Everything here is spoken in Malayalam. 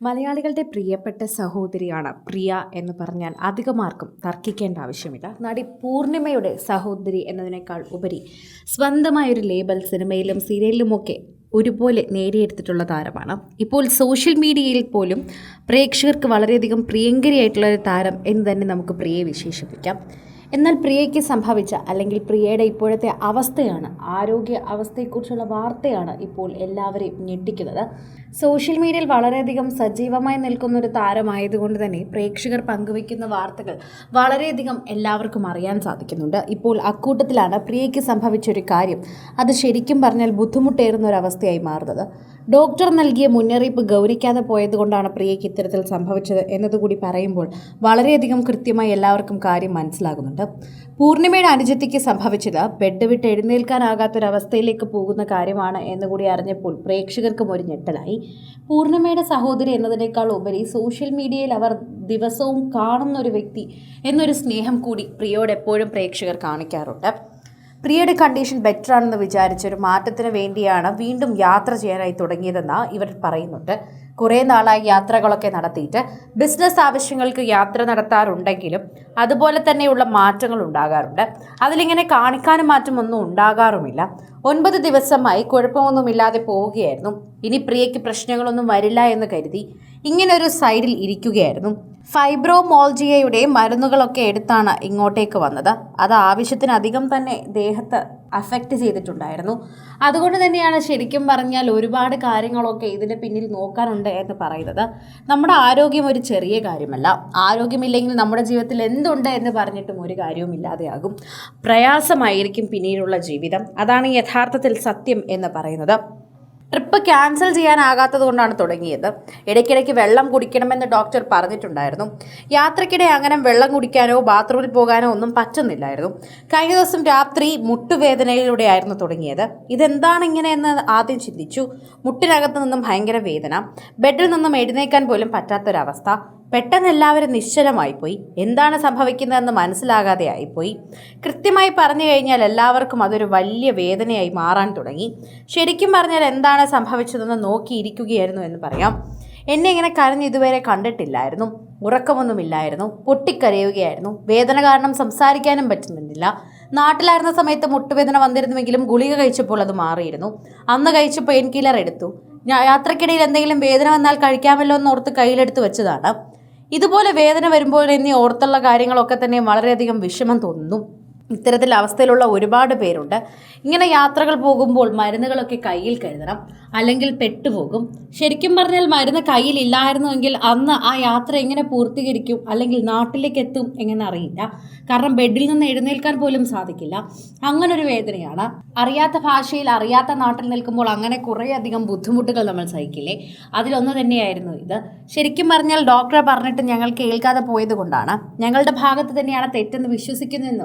മലയാളികളുടെ പ്രിയപ്പെട്ട സഹോദരിയാണ് പ്രിയ എന്ന് പറഞ്ഞാൽ അധികമാർക്കും തർക്കിക്കേണ്ട ആവശ്യമില്ല. നടി പൂർണിമയുടെ സഹോദരി എന്നതിനേക്കാൾ ഉപരി സ്വന്തമായൊരു ലേബൽ സിനിമയിലും സീരിയലിലുമൊക്കെ ഒരുപോലെ നേടിയെടുത്തിട്ടുള്ള താരമാണ്. ഇപ്പോൾ സോഷ്യൽ മീഡിയയിൽ പോലും പ്രേക്ഷകർക്ക് വളരെയധികം പ്രിയങ്കരിയായിട്ടുള്ള ഒരു താരം എന്ന് തന്നെ നമുക്ക് പ്രിയയെ വിശേഷിപ്പിക്കാം. എന്നാൽ പ്രിയയ്ക്ക് സംഭവിച്ച അല്ലെങ്കിൽ പ്രിയയുടെ ഇപ്പോഴത്തെ അവസ്ഥയാണ് ആരോഗ്യ അവസ്ഥയെക്കുറിച്ചുള്ള വാർത്തയാണ് ഇപ്പോൾ എല്ലാവരെയും ഞെട്ടിക്കുന്നത്. സോഷ്യൽ മീഡിയയിൽ വളരെയധികം സജീവമായി നിൽക്കുന്ന ഒരു താരമായതുകൊണ്ട് തന്നെ പ്രേക്ഷകർ പങ്കുവയ്ക്കുന്ന വാർത്തകൾ വളരെയധികം എല്ലാവർക്കും അറിയാൻ സാധിക്കുന്നുണ്ട്. ഇപ്പോൾ അക്കൂട്ടത്തിലാണ് പ്രിയയ്ക്ക് സംഭവിച്ചൊരു കാര്യം. അത് ശരിക്കും പറഞ്ഞാൽ ബുദ്ധിമുട്ടേറുന്ന ഒരു അവസ്ഥയായി മാറുന്നത്. ഡോക്ടർ നൽകിയ മുന്നറിയിപ്പ് ഗൗനിക്കാതെ പോയതുകൊണ്ടാണ് പ്രിയയ്ക്ക് ഇത്തരത്തിൽ സംഭവിച്ചത് എന്നതുകൂടി പറയുമ്പോൾ വളരെയധികം കൃത്യമായി എല്ലാവർക്കും കാര്യം മനസ്സിലാകുന്നുണ്ട്. പൂർണിമയുടെ അനുജത്തിക്ക് സംഭവിച്ചത് ബെഡ് വിട്ട് എഴുന്നേൽക്കാനാകാത്തൊരവസ്ഥയിലേക്ക് പോകുന്ന കാര്യമാണ് എന്നുകൂടി അറിഞ്ഞപ്പോൾ പ്രേക്ഷകർക്കും ഒരു ഞെട്ടലായി. പൂർണിമയുടെ സഹോദരി എന്നതിനേക്കാൾ ഉപരി സോഷ്യൽ മീഡിയയിൽ അവർ ദിവസവും കാണുന്ന ഒരു വ്യക്തി എന്നൊരു സ്നേഹം കൂടി പ്രിയോട് എപ്പോഴും പ്രേക്ഷകർ കാണിക്കാറുണ്ട്. പ്രിയയുടെ കണ്ടീഷൻ ബെറ്റർ ആണെന്ന് വിചാരിച്ച ഒരു മാറ്റത്തിന് വേണ്ടിയാണ് വീണ്ടും യാത്ര ചെയ്യാനായി തുടങ്ങിയതെന്ന് ഇവർ പറയുന്നുണ്ട്. കുറേ നാളായി യാത്രകളൊക്കെ നടത്തിയിട്ട് ബിസിനസ് ആവശ്യങ്ങൾക്ക് യാത്ര നടത്താറുണ്ടെങ്കിലും അതുപോലെ തന്നെയുള്ള മാറ്റങ്ങൾ ഉണ്ടാകാറുണ്ട്. അതിലിങ്ങനെ കാണിക്കാനും മാറ്റമൊന്നും ഉണ്ടാകാറുമില്ല. ഒൻപത് ദിവസമായി കുഴപ്പമൊന്നുമില്ലാതെ പോവുകയായിരുന്നു. ഇനി പ്രിയയ്ക്ക് പ്രശ്നങ്ങളൊന്നും വരില്ല എന്ന് കരുതി ഇങ്ങനെ ഒരു സൈഡിൽ ഇരിക്കുകയായിരുന്നു. ഫൈബ്രോമോൾജിയയുടെ മരുന്നുകളൊക്കെ എടുത്താണ് ഇങ്ങോട്ടേക്ക് വന്നത്. അത് ആവശ്യത്തിനധികം തന്നെ ദേഹത്ത് അഫക്റ്റ് ചെയ്തിട്ടുണ്ടായിരുന്നു. അതുകൊണ്ട് തന്നെയാണ് ശരിക്കും പറഞ്ഞാൽ ഒരുപാട് കാര്യങ്ങളൊക്കെ ഇതിന് പിന്നിൽ നോക്കാനുണ്ട് എന്ന് പറയുന്നത്. നമ്മുടെ ആരോഗ്യം ഒരു ചെറിയ കാര്യമല്ല. ആരോഗ്യമില്ലെങ്കിൽ നമ്മുടെ ജീവിതത്തിൽ എന്തുണ്ട് എന്ന് പറഞ്ഞിട്ടും ഒരു കാര്യവും ഇല്ലാതെയാകും. പ്രയാസമായിരിക്കും പിന്നീടുള്ള ജീവിതം. അതാണ് യഥാർത്ഥത്തിൽ സത്യം എന്ന് പറയുന്നത്. ട്രിപ്പ് ക്യാൻസൽ ചെയ്യാനാകാത്തത് കൊണ്ടാണ് തുടങ്ങിയത്. ഇടയ്ക്കിടയ്ക്ക് വെള്ളം കുടിക്കണമെന്ന് ഡോക്ടർ പറഞ്ഞിട്ടുണ്ടായിരുന്നു. യാത്രയ്ക്കിടെ അങ്ങനെ വെള്ളം കുടിക്കാനോ ബാത്റൂമിൽ പോകാനോ ഒന്നും പറ്റുന്നില്ലായിരുന്നു. കഴിഞ്ഞ ദിവസം രാത്രി മുട്ടുവേദനയിലൂടെയായിരുന്നു തുടങ്ങിയത്. ഇതെന്താണ് ഇങ്ങനെയെന്ന് ആദ്യം ചിന്തിച്ചു. മുട്ടിനകത്ത് നിന്നും ഭയങ്കര വേദന. ബെഡിൽ നിന്നും എഴുന്നേക്കാൻ പോലും പറ്റാത്തൊരവസ്ഥ. പെട്ടെന്ന് എല്ലാവരും നിശ്ചലമായിപ്പോയി. എന്താണ് സംഭവിക്കുന്നതെന്ന് മനസ്സിലാകാതെ ആയിപ്പോയി. കൃത്യമായി പറഞ്ഞു കഴിഞ്ഞാൽ എല്ലാവർക്കും അതൊരു വലിയ വേദനയായി മാറാൻ തുടങ്ങി. ശരിക്കും പറഞ്ഞാൽ എന്താണ് സംഭവിച്ചതെന്ന് നോക്കിയിരിക്കുകയായിരുന്നു എന്ന് പറയാം. എന്നെ ഇങ്ങനെ കരഞ്ഞ് ഇതുവരെ കണ്ടിട്ടില്ലായിരുന്നു. ഉറക്കമൊന്നുമില്ലായിരുന്നു. പൊട്ടിക്കരയുകയായിരുന്നു. വേദന കാരണം സംസാരിക്കാനും പറ്റുന്നില്ല. നാട്ടിലായിരുന്ന സമയത്ത് മുട്ടുവേദന വന്നിരുന്നുവെങ്കിലും ഗുളിക കഴിച്ചപ്പോൾ അത് മാറിയിരുന്നു. അന്ന് കഴിച്ച പെയിൻ കില്ലർ എടുത്തു യാത്രക്കിടയിൽ എന്തെങ്കിലും വേദന വന്നാൽ കഴിക്കാമല്ലോ എന്ന് ഓർത്ത് കയ്യിലെടുത്ത് വെച്ചതാണ്. ഇതുപോലെ വേദന വരുമ്പോൾ എന്നീ ഓർത്തുള്ള കാര്യങ്ങളൊക്കെ തന്നെ വളരെയധികം വിഷമം തോന്നുന്നു. ഇത്തരത്തിൽ അവസ്ഥയിലുള്ള ഒരുപാട് പേരുണ്ട്. ഇങ്ങനെ യാത്രകൾ പോകുമ്പോൾ മരുന്നുകളൊക്കെ കയ്യിൽ കരുതണം. അല്ലെങ്കിൽ പെട്ടുപോകും. ശരിക്കും പറഞ്ഞാൽ മരുന്ന് കയ്യിൽ ഇല്ലായിരുന്നുവെങ്കിൽ അന്ന് ആ യാത്ര എങ്ങനെ പൂർത്തീകരിക്കും? അല്ലെങ്കിൽ നാട്ടിലേക്ക് എത്തും എങ്ങനെ അറിയില്ല. കാരണം ബെഡിൽ നിന്ന് എഴുന്നേൽക്കാൻ പോലും സാധിക്കില്ല. അങ്ങനൊരു വേദനയാണ്. അറിയാത്ത ഭാഷയിൽ അറിയാത്ത നാട്ടിൽ നിൽക്കുമ്പോൾ അങ്ങനെ കുറേയധികം ബുദ്ധിമുട്ടുകൾ നമ്മൾ സഹിക്കില്ലേ? അതിലൊന്ന് തന്നെയായിരുന്നു ഇത്. ശരിക്കും പറഞ്ഞാൽ ഡോക്ടറെ പറഞ്ഞിട്ട് ഞങ്ങൾ കേൾക്കാതെ പോയത് കൊണ്ടാണ് ഞങ്ങളുടെ ഭാഗത്ത് തന്നെയാണ് തെറ്റെന്ന് വിശ്വസിക്കുന്നുവെന്ന്